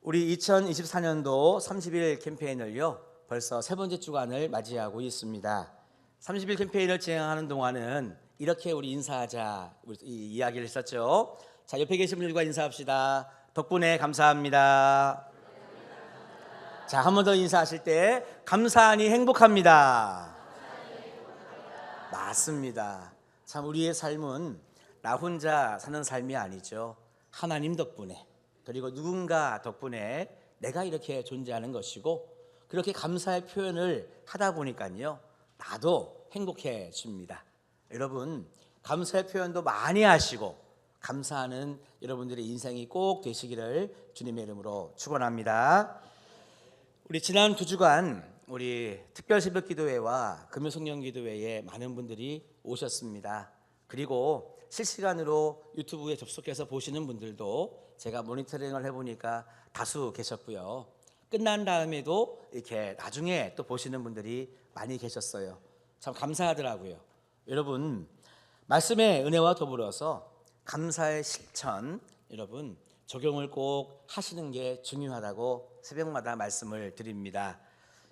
우리 2024년도 30일 캠페인을요. 벌써 세 번째 주간을 맞이하고 있습니다. 30일 캠페인을 진행하는 동안은 이렇게 우리 인사하자 이 이야기를 했었죠. 자, 옆에 계신 분들과 인사합시다. 덕분에 감사합니다. 자, 한 번 더 인사하실 때 감사하니 행복합니다. 맞습니다. 참 우리의 삶은 나 혼자 사는 삶이 아니죠. 하나님 덕분에 그리고 누군가 덕분에 내가 이렇게 존재하는 것이고 그렇게 감사의 표현을 하다 보니까요. 나도 행복해집니다. 여러분 감사의 표현도 많이 하시고 감사하는 여러분들의 인생이 꼭 되시기를 주님의 이름으로 축원합니다. 우리 지난 두 주간 우리 특별 새벽 기도회와 금요 성령 기도회에 많은 분들이 오셨습니다. 그리고 실시간으로 유튜브에 접속해서 보시는 분들도 제가 모니터링을 해보니까 다수 계셨고요. 끝난 다음에도 이렇게 나중에 또 보시는 분들이 많이 계셨어요. 참 감사하더라고요. 여러분 말씀의 은혜와 더불어서 감사의 실천 여러분 적용을 꼭 하시는 게 중요하다고 새벽마다 말씀을 드립니다.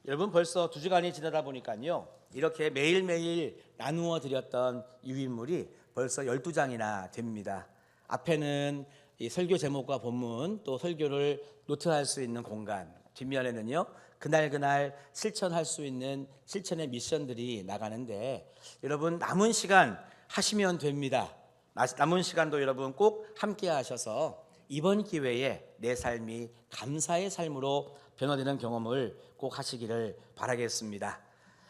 여러분 벌써 두 주간이 지나다 보니까요. 이렇게 매일매일 나누어 드렸던 유인물이 벌써 12장이나 됩니다. 앞에는 이 설교 제목과 본문 또 설교를 노트할 수 있는 공간 뒷면에는요. 그날 그날 실천할 수 있는 실천의 미션들이 나가는데 여러분 남은 시간 하시면 됩니다. 남은 시간도 여러분 꼭 함께 하셔서 이번 기회에 내 삶이 감사의 삶으로 변화되는 경험을 꼭 하시기를 바라겠습니다.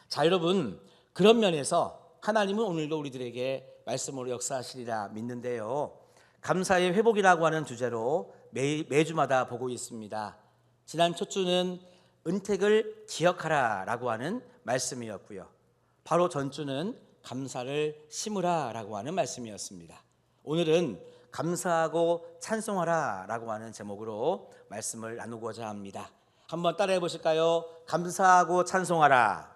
자, 여러분 그런 면에서 하나님은 오늘도 우리들에게 말씀으로 역사하시리라 믿는데요. 감사의 회복이라고 하는 주제로 매, 매주마다 보고 있습니다. 지난 첫 주는 은택을 기억하라라고 하는 말씀이었고요. 바로 전주는 감사를 심으라라고 하는 말씀이었습니다. 오늘은 감사하고 찬송하라라고 하는 제목으로 말씀을 나누고자 합니다. 한번 따라해 보실까요? 감사하고 찬송하라.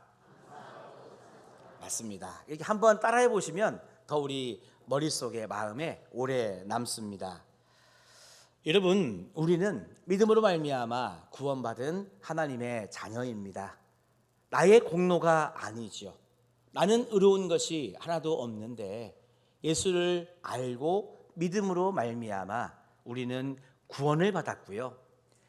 맞습니다. 이렇게 한번 따라해 보시면 더 우리 머릿속에 마음에 오래 남습니다. 여러분, 우리는 믿음으로 말미암아 구원받은 하나님의 자녀입니다. 나의 공로가 아니지요. 나는 의로운 것이 하나도 없는데 예수를 알고 믿음으로 말미암아 우리는 구원을 받았고요.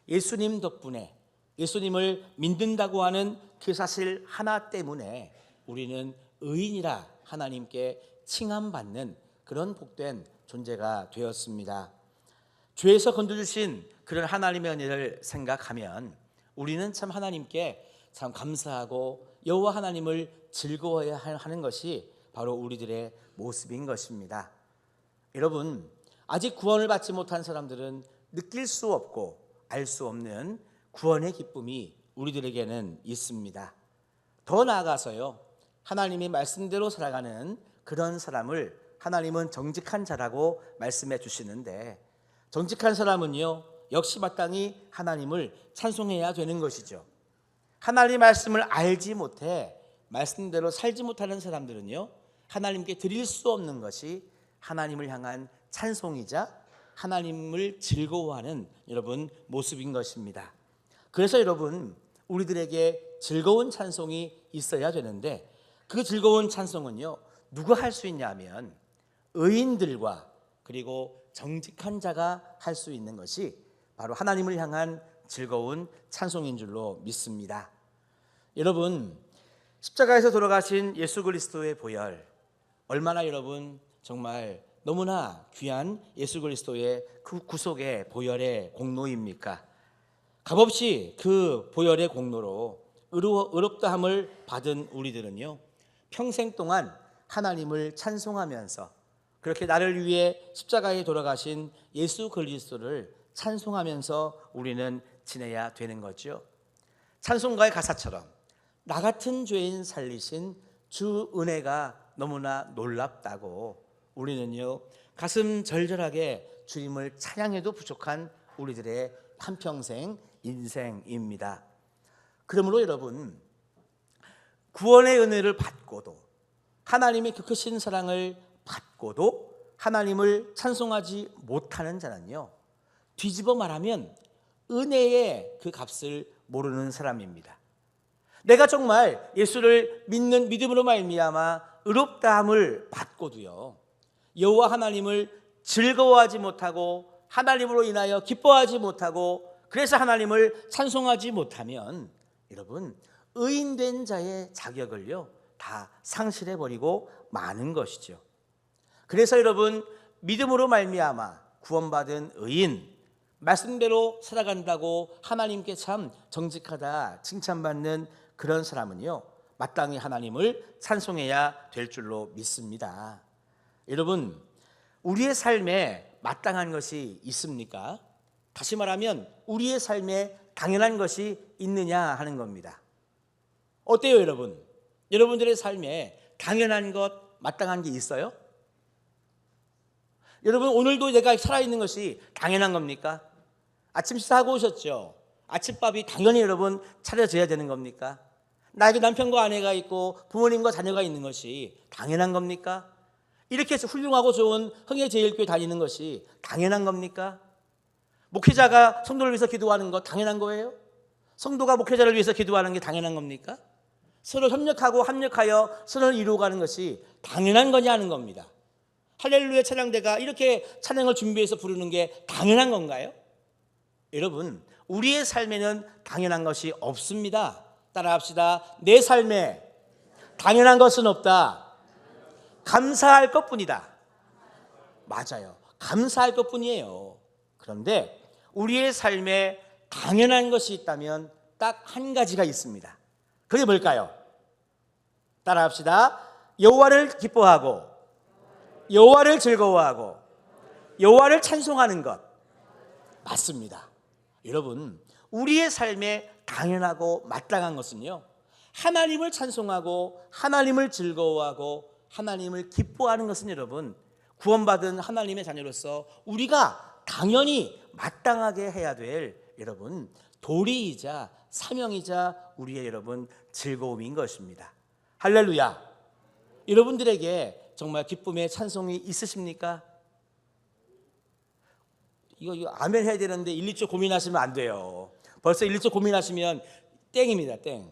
예수님 덕분에 예수님을 믿는다고 하는 그 사실 하나 때문에 우리는 의인이라 하나님께 칭함받는 그런 복된 존재가 되었습니다. 죄에서 건져주신 그런 하나님의 은혜를 생각하면 우리는 참 하나님께 참 감사하고 여호와 하나님을 즐거워해야 하는 것이 바로 우리들의 모습인 것입니다. 여러분 아직 구원을 받지 못한 사람들은 느낄 수 없고 알 수 없는 구원의 기쁨이 우리들에게는 있습니다. 더 나아가서요 하나님이 말씀대로 살아가는 그런 사람을 하나님은 정직한 자라고 말씀해 주시는데 정직한 사람은요 역시 마땅히 하나님을 찬송해야 되는 것이죠. 하나님 말씀을 알지 못해 말씀대로 살지 못하는 사람들은요 하나님께 드릴 수 없는 것이 하나님을 향한 찬송이자 하나님을 즐거워하는 여러분 모습인 것입니다. 그래서 여러분 우리들에게 즐거운 찬송이 있어야 되는데 그 즐거운 찬송은요 누가 할 수 있냐면 의인들과 그리고 정직한 자가 할 수 있는 것이 바로 하나님을 향한 즐거운 찬송인 줄로 믿습니다. 여러분 십자가에서 돌아가신 예수 그리스도의 보혈 얼마나 여러분 정말 너무나 귀한 예수 그리스도의 그 구속의 보혈의 공로입니까? 값없이 그 보혈의 공로로 의롭다함을 받은 우리들은요 평생 동안 하나님을 찬송하면서 그렇게 나를 위해 십자가에 돌아가신 예수 그리스도를 찬송하면서 우리는 지내야 되는 거죠. 찬송가의 가사처럼 나 같은 죄인 살리신 주 은혜가 너무나 놀랍다고 우리는요 가슴 절절하게 주님을 찬양해도 부족한 우리들의 한평생 인생입니다. 그러므로 여러분 구원의 은혜를 받고도 하나님의 그 크신 사랑을 받고도 하나님을 찬송하지 못하는 자는요 뒤집어 말하면 은혜의 그 값을 모르는 사람입니다. 내가 정말 예수를 믿는 믿음으로 말미암아 의롭다함을 받고도요. 여호와 하나님을 즐거워하지 못하고 하나님으로 인하여 기뻐하지 못하고 그래서 하나님을 찬송하지 못하면 여러분 의인된 자의 자격을요 다 상실해 버리고 마는 것이죠. 그래서 여러분 믿음으로 말미암아 구원받은 의인 말씀대로 살아간다고 하나님께 참 정직하다 칭찬받는 그런 사람은요 마땅히 하나님을 찬송해야 될 줄로 믿습니다. 여러분 우리의 삶에 마땅한 것이 있습니까? 다시 말하면 우리의 삶에 당연한 것이 있느냐 하는 겁니다. 어때요, 여러분? 여러분들의 삶에 당연한 것, 마땅한 게 있어요? 여러분 오늘도 내가 살아있는 것이 당연한 겁니까? 아침 식사하고 오셨죠? 아침밥이 당연히 여러분 차려져야 되는 겁니까? 나에게 남편과 아내가 있고 부모님과 자녀가 있는 것이 당연한 겁니까? 이렇게 해서 훌륭하고 좋은 흥예제일교회 다니는 것이 당연한 겁니까? 목회자가 성도를 위해서 기도하는 것 당연한 거예요? 성도가 목회자를 위해서 기도하는 게 당연한 겁니까? 서로 협력하고 합력하여 선을 이루어가는 것이 당연한 거냐 하는 겁니다. 할렐루야 찬양대가 이렇게 찬양을 준비해서 부르는 게 당연한 건가요? 여러분, 우리의 삶에는 당연한 것이 없습니다. 따라합시다. 내 삶에 당연한 것은 없다. 감사할 것 뿐이다. 맞아요. 감사할 것 뿐이에요. 그런데 우리의 삶에 당연한 것이 있다면 딱 한 가지가 있습니다. 그게 뭘까요? 따라합시다. 여호와를 기뻐하고 여호와를 즐거워하고 여호와를 찬송하는 것 맞습니다. 여러분, 우리의 삶에 당연하고 마땅한 것은요. 하나님을 찬송하고 하나님을 즐거워하고 하나님을 기뻐하는 것은 여러분 구원받은 하나님의 자녀로서 우리가 당연히 마땅하게 해야 될 여러분 도리이자 사명이자 우리의 여러분 즐거움인 것입니다. 할렐루야. 여러분들에게 정말 기쁨의 찬송이 있으십니까? 이거, 이거 아멘 해야 되는데 1, 2초 고민하시면 안 돼요. 벌써 1, 2초 고민하시면 땡입니다. 땡.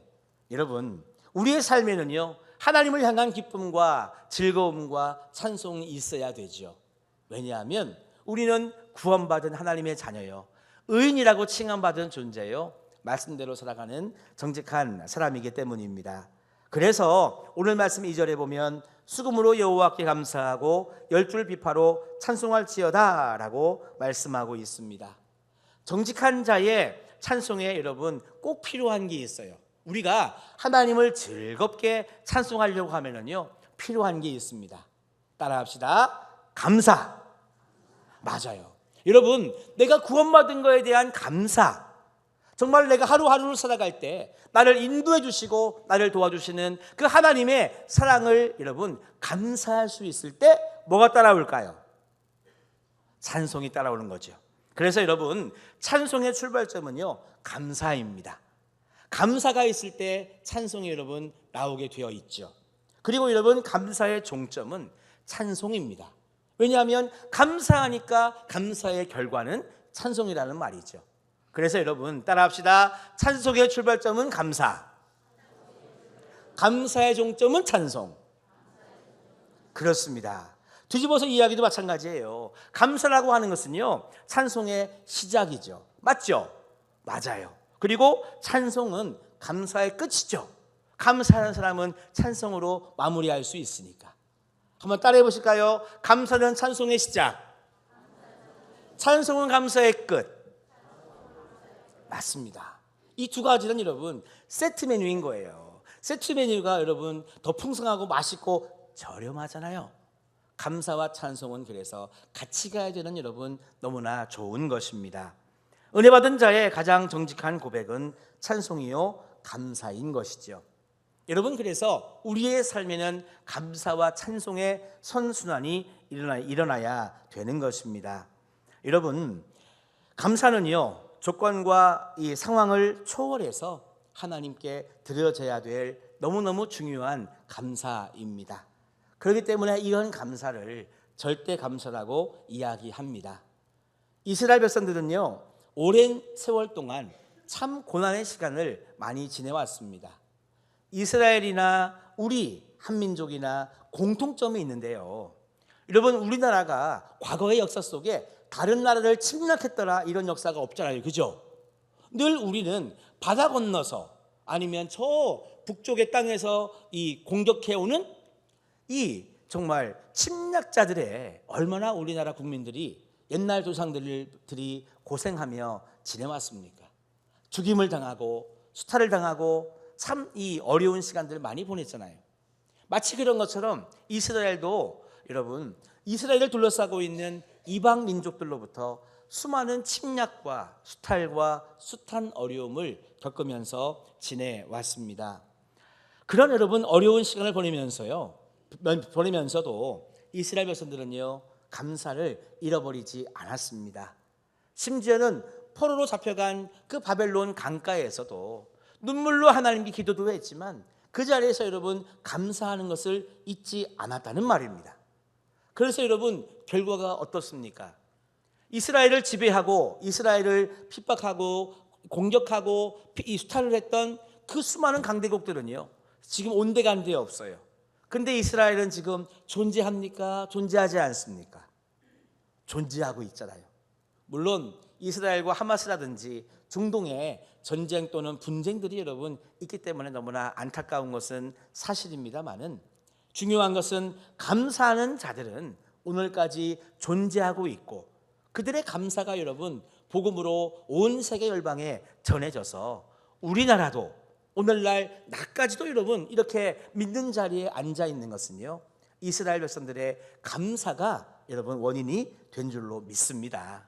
여러분, 우리의 삶에는요. 하나님을 향한 기쁨과 즐거움과 찬송이 있어야 되죠. 왜냐하면 우리는 구원받은 하나님의 자녀요. 의인이라고 칭함받은 존재요. 말씀대로 살아가는 정직한 사람이기 때문입니다. 그래서 오늘 말씀 2절에 보면 수금으로 여호와께 감사하고 열줄 비파로 찬송할지어다라고 말씀하고 있습니다. 정직한 자의 찬송에 여러분 꼭 필요한 게 있어요. 우리가 하나님을 즐겁게 찬송하려고 하면은요 필요한 게 있습니다. 따라합시다. 감사. 맞아요. 여러분 내가 구원받은 거에 대한 감사. 정말 내가 하루하루를 살아갈 때 나를 인도해 주시고 나를 도와주시는 그 하나님의 사랑을 여러분 감사할 수 있을 때 뭐가 따라올까요? 찬송이 따라오는 거죠. 그래서 여러분 찬송의 출발점은요 감사입니다. 감사가 있을 때 찬송이 여러분 나오게 되어 있죠. 그리고 여러분 감사의 종점은 찬송입니다. 왜냐하면 감사하니까 감사의 결과는 찬송이라는 말이죠. 그래서 여러분 따라합시다. 찬송의 출발점은 감사. 감사의 종점은 찬송. 그렇습니다. 뒤집어서 이야기도 마찬가지예요. 감사라고 하는 것은요, 찬송의 시작이죠. 맞죠? 맞아요. 그리고 찬송은 감사의 끝이죠. 감사하는 사람은 찬송으로 마무리할 수 있으니까. 한번 따라해 보실까요? 감사는 찬송의 시작. 찬송은 감사의 끝. 맞습니다. 이 두 가지는 여러분 세트 메뉴인 거예요. 세트 메뉴가 여러분 더 풍성하고 맛있고 저렴하잖아요. 감사와 찬송은 그래서 같이 가야 되는 여러분 너무나 좋은 것입니다. 은혜 받은 자의 가장 정직한 고백은 찬송이요 감사인 것이죠. 여러분 그래서 우리의 삶에는 감사와 찬송의 선순환이 일어나, 일어나야 되는 것입니다. 여러분 감사는요 조건과 이 상황을 초월해서 하나님께 드려져야 될 너무너무 중요한 감사입니다. 그렇기 때문에 이런 감사를 절대 감사라고 이야기합니다. 이스라엘 백성들은요 오랜 세월 동안 참 고난의 시간을 많이 지내왔습니다. 이스라엘이나 우리 한민족이나 공통점이 있는데요. 여러분 우리나라가 과거의 역사 속에 다른 나라를 침략했더라 이런 역사가 없잖아요. 그죠? 늘 우리는 바다 건너서 아니면 저 북쪽의 땅에서 이 공격해 오는 이 정말 침략자들의 얼마나 우리나라 국민들이 옛날 조상들이 고생하며 지내왔습니까? 죽임을 당하고 수탈을 당하고 참 이 어려운 시간들을 많이 보냈잖아요. 마치 그런 것처럼 이스라엘도 여러분 이스라엘을 둘러싸고 있는 이방 민족들로부터 수많은 침략과 수탈과 숱한 어려움을 겪으면서 지내왔습니다. 그런 여러분 어려운 시간을 보내면서요. 보내면서도 이스라엘 백성들은요. 감사를 잃어버리지 않았습니다. 심지어는 포로로 잡혀간 그 바벨론 강가에서도 눈물로 하나님께 기도도 했지만 그 자리에서 여러분 감사하는 것을 잊지 않았다는 말입니다. 그래서 여러분 결과가 어떻습니까? 이스라엘을 지배하고 이스라엘을 핍박하고 공격하고 이 수탈을 했던 그 수많은 강대국들은요. 지금 온데간데 없어요. 근데 이스라엘은 지금 존재합니까? 존재하지 않습니까? 존재하고 있잖아요. 물론 이스라엘과 하마스라든지 중동에 전쟁 또는 분쟁들이 여러분 있기 때문에 너무나 안타까운 것은 사실입니다만은 중요한 것은 감사하는 자들은 오늘까지 존재하고 있고 그들의 감사가 여러분 복음으로 온 세계 열방에 전해져서 우리나라도 오늘날 나까지도 여러분 이렇게 믿는 자리에 앉아 있는 것은요 이스라엘 백성들의 감사가 여러분 원인이 된 줄로 믿습니다.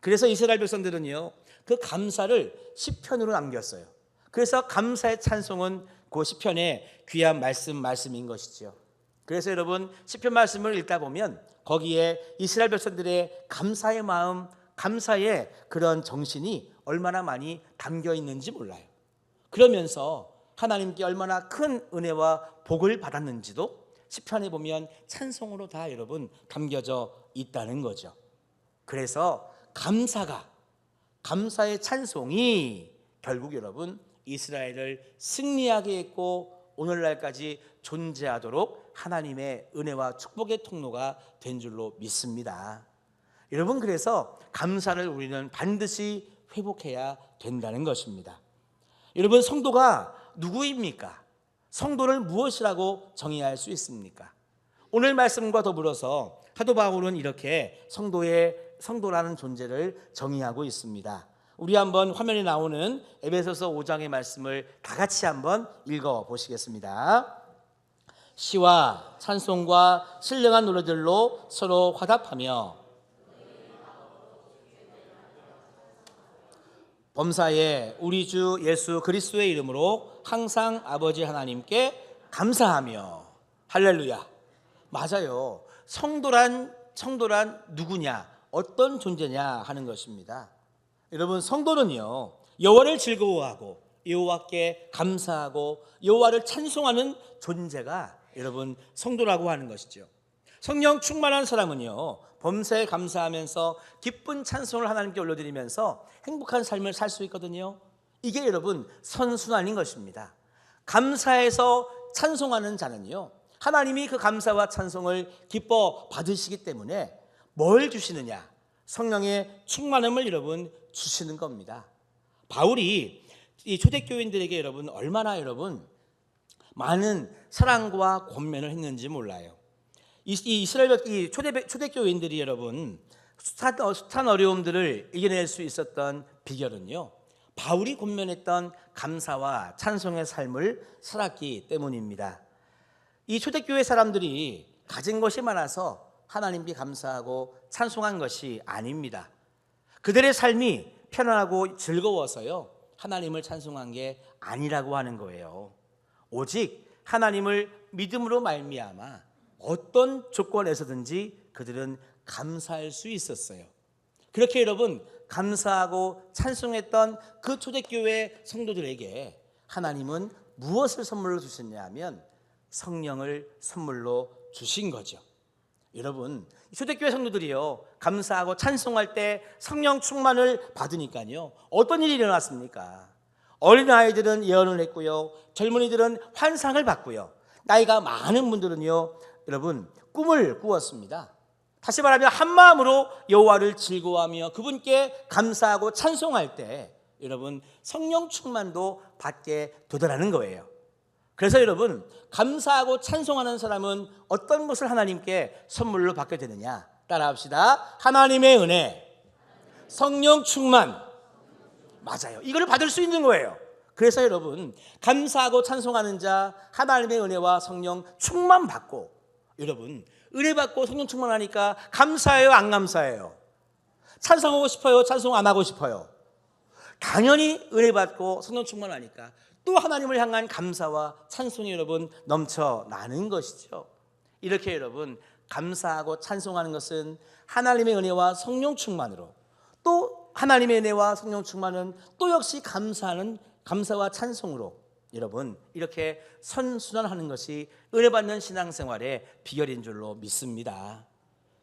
그래서 이스라엘 백성들은요 그 감사를 시편으로 남겼어요. 그래서 감사의 찬송은 그 시편의 귀한 말씀 말씀인 것이죠. 그래서 여러분 시편 말씀을 읽다 보면 거기에 이스라엘 백성들의 감사의 마음, 감사의 그런 정신이 얼마나 많이 담겨 있는지 몰라요. 그러면서 하나님께 얼마나 큰 은혜와 복을 받았는지도 시편에 보면 찬송으로 다 여러분 담겨져 있다는 거죠. 그래서 감사가 감사의 찬송이 결국 여러분 이스라엘을 승리하게 했고 오늘날까지 존재하도록 하나님의 은혜와 축복의 통로가 된 줄로 믿습니다. 여러분 그래서 감사를 우리는 반드시 회복해야 된다는 것입니다. 여러분 성도가 누구입니까? 성도를 무엇이라고 정의할 수 있습니까? 오늘 말씀과 더불어서 사도 바울은 이렇게 성도의 성도라는 존재를 정의하고 있습니다. 우리 한번 화면에 나오는 에베소서 5장의 말씀을 다 같이 한번 읽어 보시겠습니다. 시와 찬송과 신령한 노래들로 서로 화답하며 범사에 우리 주 예수 그리스도의 이름으로 항상 아버지 하나님께 감사하며 할렐루야. 맞아요. 성도란 성도란 누구냐? 어떤 존재냐 하는 것입니다. 여러분 성도는요. 여호와를 즐거워하고 여호와께 감사하고 여호와를 찬송하는 존재가 여러분 성도라고 하는 것이죠. 성령 충만한 사람은요. 범사에 감사하면서 기쁜 찬송을 하나님께 올려드리면서 행복한 삶을 살 수 있거든요. 이게 여러분 선순환인 것입니다. 감사해서 찬송하는 자는요. 하나님이 그 감사와 찬송을 기뻐 받으시기 때문에 뭘 주시느냐? 성령의 충만함을 여러분 주시는 겁니다. 바울이 이 초대교인들에게 여러분 얼마나 여러분 많은 사랑과 권면을 했는지 몰라요. 이, 이 이스라엘 이 초대 초대교인들이 여러분 숱한 어려움들을 이겨낼 수 있었던 비결은요. 바울이 권면했던 감사와 찬송의 삶을 살았기 때문입니다. 이 초대교회 사람들이 가진 것이 많아서 하나님께 감사하고 찬송한 것이 아닙니다. 그들의 삶이 편안하고 즐거워서요. 하나님을 찬송한 게 아니라고 하는 거예요. 오직 하나님을 믿음으로 말미암아 어떤 조건에서든지 그들은 감사할 수 있었어요. 그렇게 여러분 감사하고 찬송했던 그 초대교회 성도들에게 하나님은 무엇을 선물로 주셨냐 하면 성령을 선물로 주신 거죠. 여러분 초대교회 성도들이요 감사하고 찬송할 때 성령 충만을 받으니까요 어떤 일이 일어났습니까? 어린 아이들은 예언을 했고요 젊은이들은 환상을 받고요 나이가 많은 분들은요 여러분 꿈을 꾸었습니다. 다시 말하면 한 마음으로 여호와를 즐거워하며 그분께 감사하고 찬송할 때 여러분 성령 충만도 받게 되더라는 거예요. 그래서 여러분 감사하고 찬송하는 사람은 어떤 것을 하나님께 선물로 받게 되느냐? 따라합시다. 하나님의 은혜, 성령 충만. 맞아요. 이거를 받을 수 있는 거예요. 그래서 여러분 감사하고 찬송하는 자 하나님의 은혜와 성령 충만 받고 여러분 은혜 받고 성령 충만하니까 감사해요 안 감사해요 찬송하고 싶어요 찬송 안 하고 싶어요 당연히 은혜 받고 성령 충만하니까 또 하나님을 향한 감사와 찬송이 여러분 넘쳐나는 것이죠 이렇게 여러분 감사하고 찬송하는 것은 하나님의 은혜와 성령 충만으로 또 하나님의 은혜와 성령 충만은 또 역시 감사하는 감사와 찬송으로 여러분 이렇게 선순환하는 것이 은혜 받는 신앙생활의 비결인 줄로 믿습니다.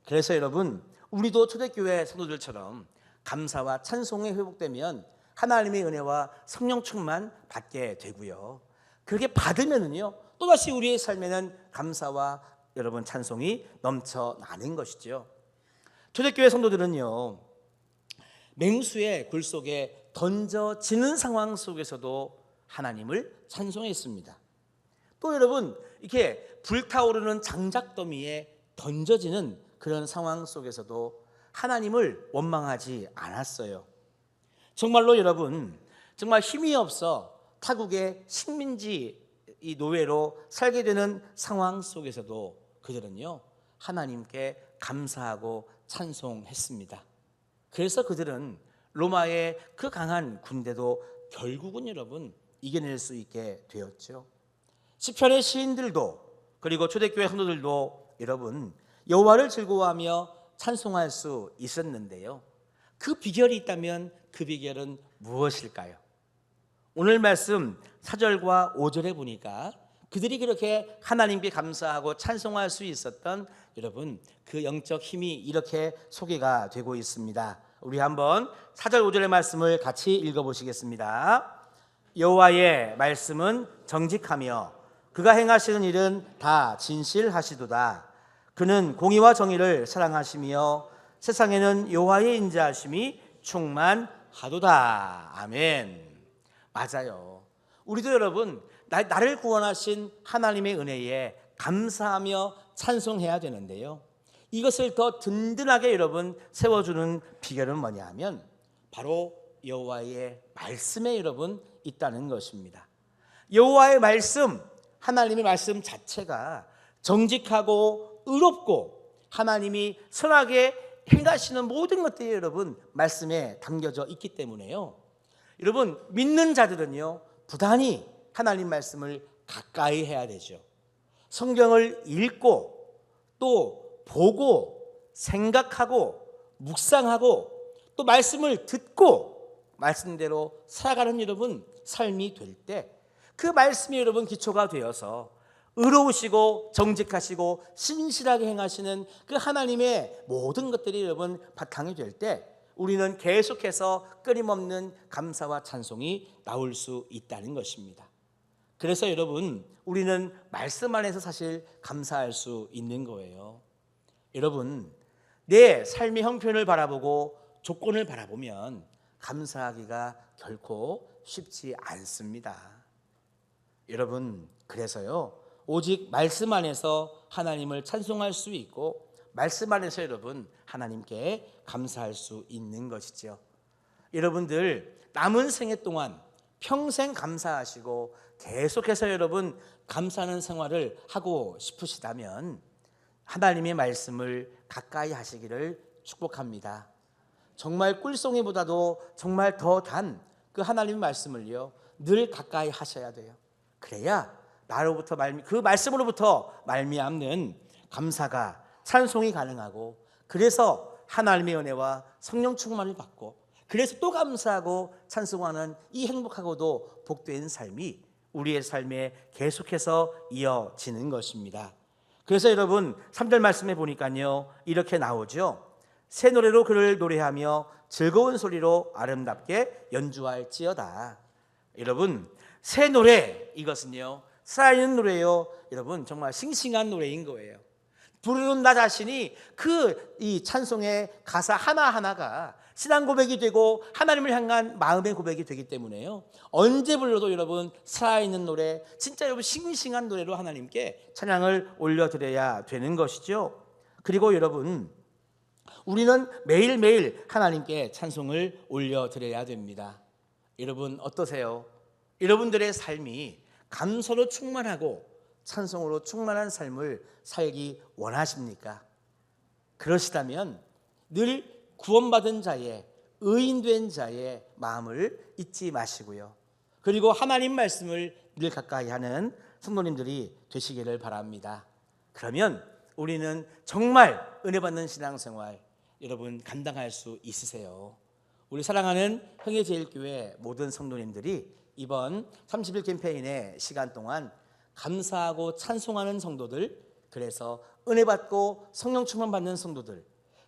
그래서 여러분 우리도 초대교회 성도들처럼 감사와 찬송이 회복되면 하나님의 은혜와 성령 충만 받게 되고요. 그렇게 받으면은요 또다시 우리의 삶에는 감사와 여러분 찬송이 넘쳐나는 것이죠. 초대교회 성도들은요 맹수의 굴 속에 던져지는 상황 속에서도 하나님을 찬송했습니다. 또 여러분 이렇게 불타오르는 장작 더미에 던져지는 그런 상황 속에서도 하나님을 원망하지 않았어요. 정말로 여러분 정말 힘이 없어 타국의 식민지 이 노예로 살게 되는 상황 속에서도 그들은요 하나님께 감사하고 찬송했습니다. 그래서 그들은 로마의 그 강한 군대도 결국은 여러분 이겨낼 수 있게 되었죠. 시편의 시인들도 그리고 초대교회 성도들도 여러분 여호와를 즐거워하며 찬송할 수 있었는데요. 그 비결이 있다면 그 비결은 무엇일까요? 오늘 말씀 4절과 5절에 보니까 그들이 그렇게 하나님께 감사하고 찬송할 수 있었던 여러분 그 영적 힘이 이렇게 소개가 되고 있습니다. 우리 한번 4절 5절의 말씀을 같이 읽어 보시겠습니다. 여호와의 말씀은 정직하며 그가 행하시는 일은 다 진실하시도다. 그는 공의와 정의를 사랑하시며 세상에는 여호와의 인자하심이 충만하도다. 아멘. 맞아요. 우리도 여러분 나, 나를 구원하신 하나님의 은혜에 감사하며 찬송해야 되는데요. 이것을 더 든든하게 여러분 세워주는 비결은 뭐냐 하면 바로 여호와의 말씀에 여러분 있다는 것입니다. 여호와의 말씀, 하나님의 말씀 자체가 정직하고 의롭고 하나님이 선하게 행하시는 모든 것들이 여러분 말씀에 담겨져 있기 때문에요. 여러분 믿는 자들은요 부단히 하나님 말씀을 가까이 해야 되죠. 성경을 읽고 또 보고 생각하고 묵상하고 또 말씀을 듣고 말씀대로 살아가는 여러분 삶이 될 때 그 말씀이 여러분 기초가 되어서 의로우시고 정직하시고 신실하게 행하시는 그 하나님의 모든 것들이 여러분 바탕이 될 때 우리는 계속해서 끊임없는 감사와 찬송이 나올 수 있다는 것입니다. 그래서 여러분 우리는 말씀 안에서 사실 감사할 수 있는 거예요. 여러분 내 삶의 형편을 바라보고 조건을 바라보면 감사하기가 결코 쉽지 않습니다. 여러분 그래서요 오직 말씀 안에서 하나님을 찬송할 수 있고 말씀 안에서 여러분 하나님께 감사할 수 있는 것이죠. 여러분들 남은 생애 동안 평생 감사하시고 계속해서 여러분 감사하는 생활을 하고 싶으시다면 하나님의 말씀을 가까이 하시기를 축복합니다. 정말 꿀송이보다도 정말 더 단 그 하나님의 말씀을요 늘 가까이 하셔야 돼요. 그래야 나로부터 말미 그 말씀으로부터 말미암는 감사가 찬송이 가능하고 그래서 하나님의 은혜와 성령 충만을 받고 그래서 또 감사하고 찬송하는 이 행복하고도 복된 삶이 우리의 삶에 계속해서 이어지는 것입니다. 그래서 여러분 3절 말씀에 보니까요. 이렇게 나오죠. 새 노래로 그를 노래하며 즐거운 소리로 아름답게 연주할지어다. 여러분, 새 노래 이것은요. 살아있는 노래요. 여러분, 정말 싱싱한 노래인 거예요. 부르는 나 자신이 그 이 찬송의 가사 하나하나가 신앙 고백이 되고 하나님을 향한 마음의 고백이 되기 때문에요. 언제 불러도 여러분 살아있는 노래, 진짜 여러분 싱싱한 노래로 하나님께 찬양을 올려드려야 되는 것이죠. 그리고 여러분, 우리는 매일매일 하나님께 찬송을 올려드려야 됩니다. 여러분 어떠세요? 여러분들의 삶이 감사로 충만하고 찬송으로 충만한 삶을 살기 원하십니까? 그러시다면 늘 구원받은 자의 의인된 자의 마음을 잊지 마시고요. 그리고 하나님 말씀을 늘 가까이 하는 성도님들이 되시기를 바랍니다. 그러면 우리는 정말 은혜 받는 신앙생활 여러분 감당할 수 있으세요. 우리 사랑하는 형예제일교회 모든 성도님들이 이번 30일 캠페인의 시간 동안 감사하고 찬송하는 성도들 그래서 은혜 받고 성령 충만 받는 성도들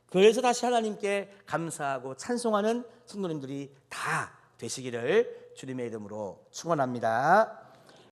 그래서 다시 하나님께 감사하고 찬송하는 성도님들이 다 되시기를 주님의 이름으로 축원합니다.